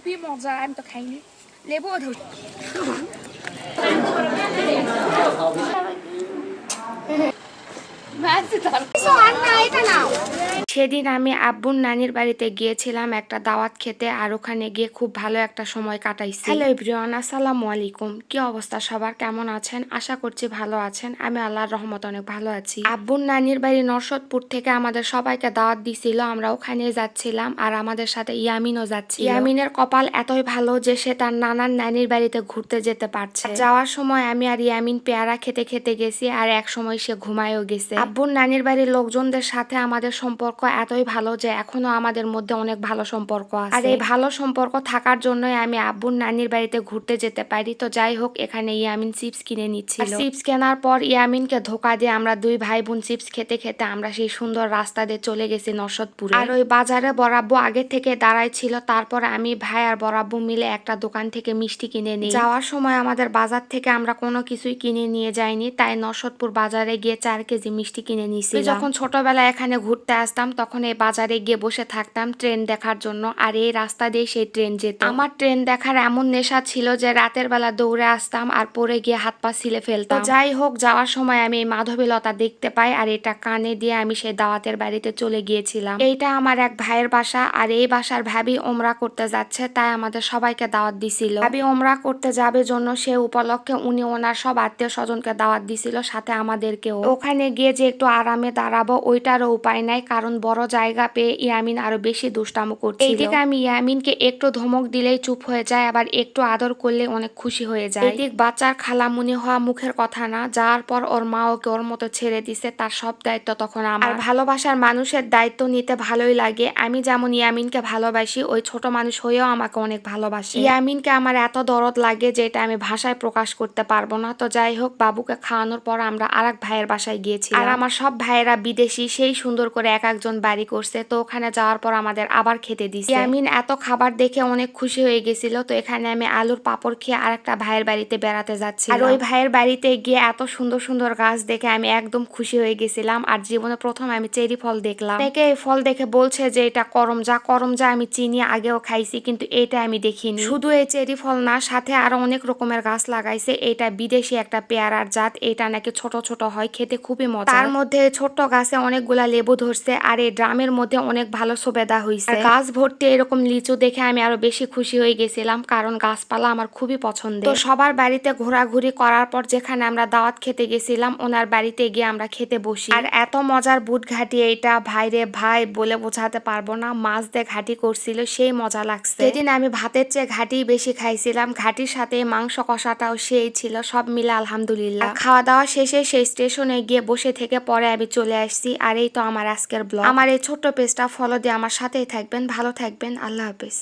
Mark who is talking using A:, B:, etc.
A: 커피 먹자 하면서 가니 레버 더 맛있다. 소안 나이다 나. সেদিন আমি আব্বুর নানির বাড়িতে গিয়েছিলাম একটা দাওয়াত খেতে আর ওখানে গিয়ে খুব ভালো একটা সময় কাটাইছি। হ্যালো এভরিওয়ান আসসালামু আলাইকুম। কি অবস্থা সবার? কেমন আছেন? আশা করছি ভালো আছেন। আমি আল্লাহর রহমত অনেক ভালো আছি। আব্বুর নানির বাড়ি নরসদপুর থেকে আমাদের সবাইকে দাওয়াত দিছিল আমরা ওখানে যাচ্ছিলাম আর আমাদের সাথে ইয়ামিনও যাচ্ছি ইয়ামিনের কপাল এতই ভালো যে সে তার নানার নানির বাড়িতে ঘুরতে যেতে পারছে। যাওয়ার সময় আমি আর ইয়ামিন পেয়ারা খেতে খেতে গেছি আর এক সময় সে ঘুমায়ও গেছে। আব্বুর নানির বাড়ির লোকজনদের সাথে আমাদের সম্পর্ক এতই ভালো যে এখনও আমাদের মধ্যে অনেক ভালো সম্পর্ক আছে। আর এই ভালো সম্পর্ক থাকার জন্যই আমি আব্বুর নানির বাড়িতে ঘুরতে যেতে পারি। তো যাই হোক এখানে ইয়ামিন চিপস কিনে নিচ্ছিল। চিপস কেনার পর ইয়ামিনকে ধোকা দিয়ে আমরা দুই ভাই বোন চিপস খেতে খেতে আমরা সেই সুন্দর রাস্তা দিয়ে চলে গেছি নরসদপুরে আর ওই বাজারে বরাব্বু আগে থেকে দাঁড়াই ছিল তারপর আমি ভাই আর বরাব্বু মিলে একটা দোকান থেকে মিষ্টি কিনে নিই। যাওয়ার সময় আমাদের বাজার থেকে আমরা কোনো কিছুই কিনে নিয়ে যাইনি। তাই নরসদপুর বাজারে গিয়ে চার কেজি মিষ্টি কিনে নিয়েছি যখন ছোটবেলায় এখানে ঘুরতে আসতাম তখন এই বাজারে গিয়ে বসে থাকতাম ট্রেন দেখার জন্য। আর এই রাস্তা দিয়ে সেই ট্রেন যেত। আমার ট্রেন দেখার এমন নেশা ছিল যে রাতের বেলা দৌড়ে আসতাম আর পরে গিয়ে হাত পা ছিলে ফেলতাম। যাই হোক, যাওয়ার সময় আমি এই মাধবীলতা দেখতে পাই আর এটা কানে দিয়ে আমি সেই দাওয়াতের বাড়িতে চলে গিয়েছিলাম। এইটা আমার এক ভাইয়ের বাসা আর এই বাসার ভাবি ওমরা করতে যাচ্ছে, তাই আমাদের সবাইকে দাওয়াত দিছিল। ভাবি ওমরা করতে যাবে জন্য সে উপলক্ষে উনি ওনার সব আত্মীয় স্বজনকে দাওয়াত দিছিল, সাথে আমাদেরকেও। ওখানে গিয়ে যে একটু আরামে দাঁড়াবো, ওইটারও উপায় নাই, কারণ বড় জায়গা পেয়ে ইয়ামিন আরও বেশি দুষ্টামো করছিল। এইদিকে আমি ইয়ামিনকে একটু ধমক দিলেই চুপ হয়ে যায় আবার একটু আদর করলে অনেক খুশি হয়ে যায়। এদিক বাচ্চার খালামুনি হওয়া মুখের কথা না যাওয়ার পর ওর মা ওকে ওর মতো ছেড়ে দিছে তার সব দায়িত্ব তখন আমার। ভালোবাসার মানুষের দায়িত্ব নিতে ভালোই লাগে। আমি যেমন ইয়ামিনকে ভালোবাসি ওই ছোট মানুষ হয়েও আমাকে অনেক ভালোবাসে। ইয়ামিনকে আমার এত দরদ লাগে যে এটা আমি ভাষায় প্রকাশ করতে পারব না। তো যাই হোক বাবুকে খাওয়ানোর পর আমরা আরেক ভাইয়ের বাসায় গিয়েছি আর আমার সব ভাইয়েরা বিদেশি সেই সুন্দর করে এক একজন বাড়ি করছে তো ওখানে যাওয়ার পর আমাদের আবার খেতে দিছে। ইয়ামিন এত খাবার দেখে অনেক খুশি হয়ে গেছিল তো এখানে আমি আলুর পাপড় খেয়ে আরেকটা ভাইয়ের বাড়িতে বেড়াতে যাচ্ছি। আর ওই ভাইয়ের বাড়িতে গিয়ে এত সুন্দর সুন্দর গাছ দেখে আমি একদম খুশি হয়ে গেছিলাম আর জীবনে প্রথম আমি চেরি ফল দেখলাম। দেখে এই ফল দেখে বলছে যে এটা করমজা করমজা আমি চিনি আগেও খাইছি কিন্তু এটা আমি দেখিনি। শুধু এই চেরি ফল না সাথে আরও অনেক রকমের গাছ লাগাইছে এটা বিদেশি একটা পেয়ারার জাত এটা নাকি ছোট ছোট হয় খেতে খুবই মজা তার মধ্যে ছোট্ট গাছে অনেকগুলা লেবু ধরছে আর এই ড্রামের মধ্যে অনেক ভালো সুবেদা হয়েছে গাছ ভর্তি এরকম লিচু দেখে আমি আরও বেশি খুশি হয়ে গেছিলাম, কারণ গাছপালা আমার খুবই পছন্দ তো সবার বাড়িতে ঘোরাঘুরি করার পর যেখানে আমরা দাওয়াত খেতে গেছিলাম, ওনার বাড়িতে গিয়ে আমরা খেতে বসি। আর এত মজার বুট ঘাটি এইটা ভাইরে ভাই বলে বোঝাতে পারব না, মাছ দিয়ে ঘাটি করছিল, সেই মজা লাগছে। সেদিন আমি ভাতের চেয়ে ঘাটি বেশি খাইছিলাম, ঘাটির সাথে মাংস কষাটাও সেই ছিল, সব মিলে আলহামদুলিল্লাহ। খাওয়া দাওয়া শেষে সেই স্টেশনে গিয়ে বসে থেকে পরে আমি চলে আসছি, আর এই তো আমার আজকের ব্লগ আমার এই ছোট্ট পেজটা ফলো দিয়ে আমার সাথেই থাকবেন ভালো থাকবেন আল্লাহ হাফেজ।